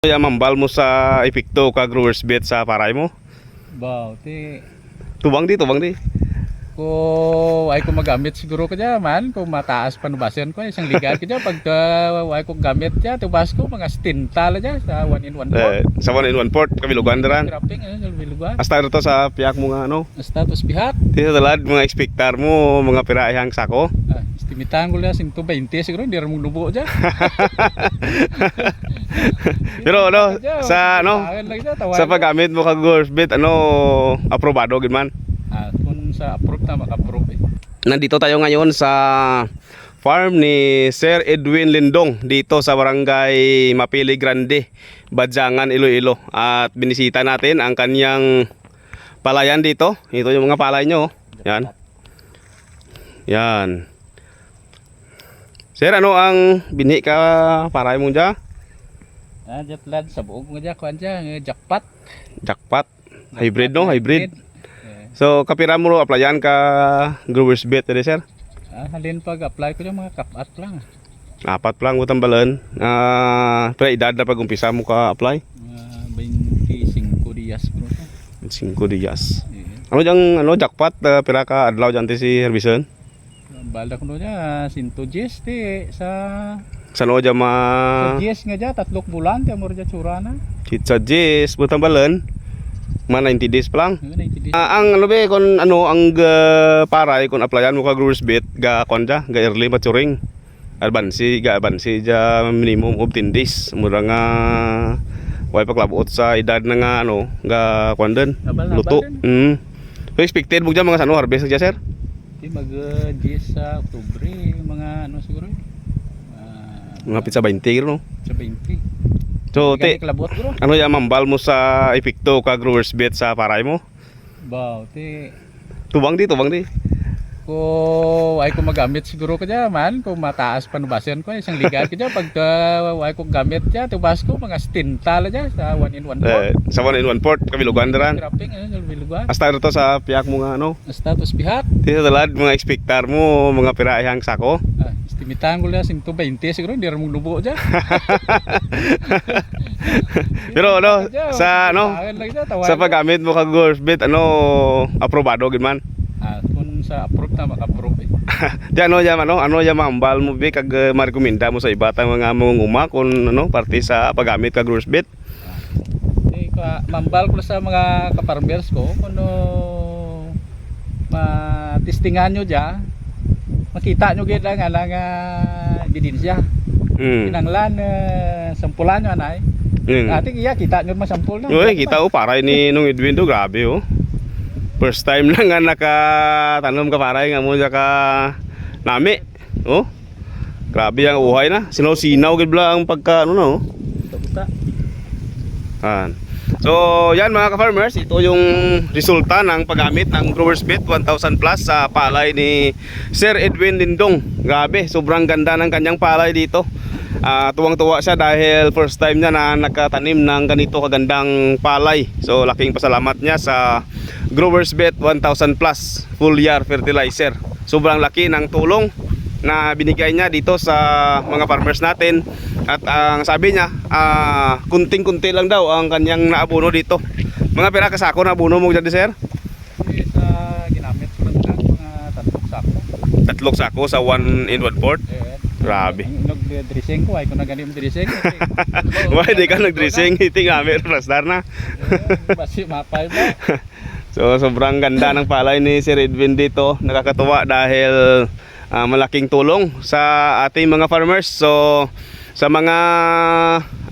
Ya mambal mo sa epekto ka growers bet sa paray mo. Baw, ti Tubang di, tubang di. ko ay ko magamit siguro ko dyan man kung mataas panubasan ko isang ligat ko dyan pag uh, ay ko gamit dyan tubas ko mga stintal dyan sa 1 in 1 Eh, sa one in one port, kabilugan daran. Grapping, rito sa piyak mo nga ano. Status pihat. Di sa talad, mga ekspektar mo, mga pirahang sako. Ah, estimitan ko lang 120 siguro, hindi rin mong lubo dyan. Pero ano, sa ano, sa paggamit mo ka growers bet, ano, aprobado gid man. Ah, kung sa approve na, maka-approve eh. Nandito tayo ngayon sa farm ni Sir Edwin Lindong dito sa barangay Mapili Grande, Badjangan, Iloilo. At binisita natin ang kanyang palayan dito. Ito yung mga palay nyo. oh. Yan. Yan. Sir, ano ang binhi ka paray mo dyan? Ah, dyan lad, sa buog mo dyan, kuhan dyan, eh, jackpot. Jackpot. Hybrid no? Hybrid. Eh, So, kapira mo applyan ka growers bet, eh, sir? ah, halin pag apply ko dyan, mga kapat lang. ah. Apat lang utang balan. Ah, pero edad na pag umpisa mo ka apply. Mga 25 días ko na. 5 días. Eh, Ano diyang ano jackpot uh, pira ka adlaw dyan si Herbison? Bala ko na sinto Jess ti sa Sa no sa ma Jess nga dyan tatlok bulan ti amor dyan tsura na. chitsa jis butang balan. Ma 90 days pa lang. Ah, ang ano be kon ano ang uh, paray kon applyan mo ka growers bet ga kon dya, ga early maturing. Advansi ga advansi ja minimum of 10 days. Mura nga way paglabot sa edad na nga ano ga na Luto. Mm. So expected mo mga sano harvest dyan sir? Ti mag uh, Jess sa Oktubre mga ano siguro. Uh, Mga pizza 20 no? sa 20. So, te, kalabot bro. ano yung mambal mo sa epekto ka growers bet sa paray mo? Baw, ti Tubang di, tubang di. Ko ay ko magamit siguro ko dyan man kung mataas panubasan ko isang ligat ko dyan pag uh, ay ko gamit dyan tubas ko mga stintal dyan sa 1 in 1 Eh, sa one in one port, kabilugan daran. Grapping, ano, lugar. Hasta rito sa piyak mo nga ano. Status pihat. Di sa talad, mga ekspektar mo, mga pirahang sako. Ah, estimitan ko lang 120 siguro, hindi mong lubo dyan. Pero ano, sa ano, sa paggamit mo ka growers bet, ano, aprobado gid man. Ah, sa approve na, maka-approve eh. Di ano yan, ano, ano yan mambal mo be, kag uh, marekomenda mo sa iba tang mga mangunguma kung ano, parte sa paggamit ka growers bet. Eh, ka, mambal ko sa mga kaparmers ko, kung ano, ma-testingan nyo dyan, makita nyo gid lang nga nga ebidensya. Hmm. Kinanglan, uh, sampulan nyo anay. Hmm. Ating iya, kita nyo masampul na. Uy, kita oh, paray ni nung Edwin do, grabe oh. First time lang nga nakatanom ka paray nga mo ka nami. Oh. Grabe ang uhay na. Sinaw-sinaw gid bla ang pagka ano no. Buta-buta. Yan. So, yan mga ka-farmers, ito yung resulta ng paggamit ng Growers Bet 1000 plus sa palay ni Sir Edwin Lindong. Grabe, sobrang ganda ng kanyang palay dito. Ah, tuwang-tuwa siya dahil first time niya na nakatanim ng ganito kagandang palay. So, laking pasalamat niya sa Growers Bet 1000 plus full year fertilizer. Sobrang laki ng tulong na binigay niya dito sa mga farmers natin at ang sabi niya ah, kunting-kunti lang daw ang kanyang naabuno dito mga pera kasako na abuno mo dyan sir sa ginamit mga tatlong sako. tatlong sako sa 1 in 1 port Eh, Grabe. Nag-dressing ko, ay ko na ganim dressing. why di ka nag-dressing iting amin rastar na Eh, Basi mapay ba? so sobrang ganda ng palay ni Sir Edwin dito. Nakakatuwa dahil ah, malaking tulong sa ating mga farmers. So sa mga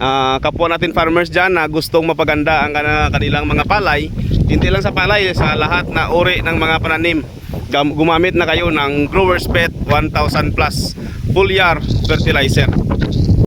ah, kapwa natin farmers dyan na gustong mapaganda ang kanilang mga palay hindi lang sa palay sa lahat na uri ng mga pananim. Gumamit na kayo ng Growers Bet 1000 plus full year fertilizer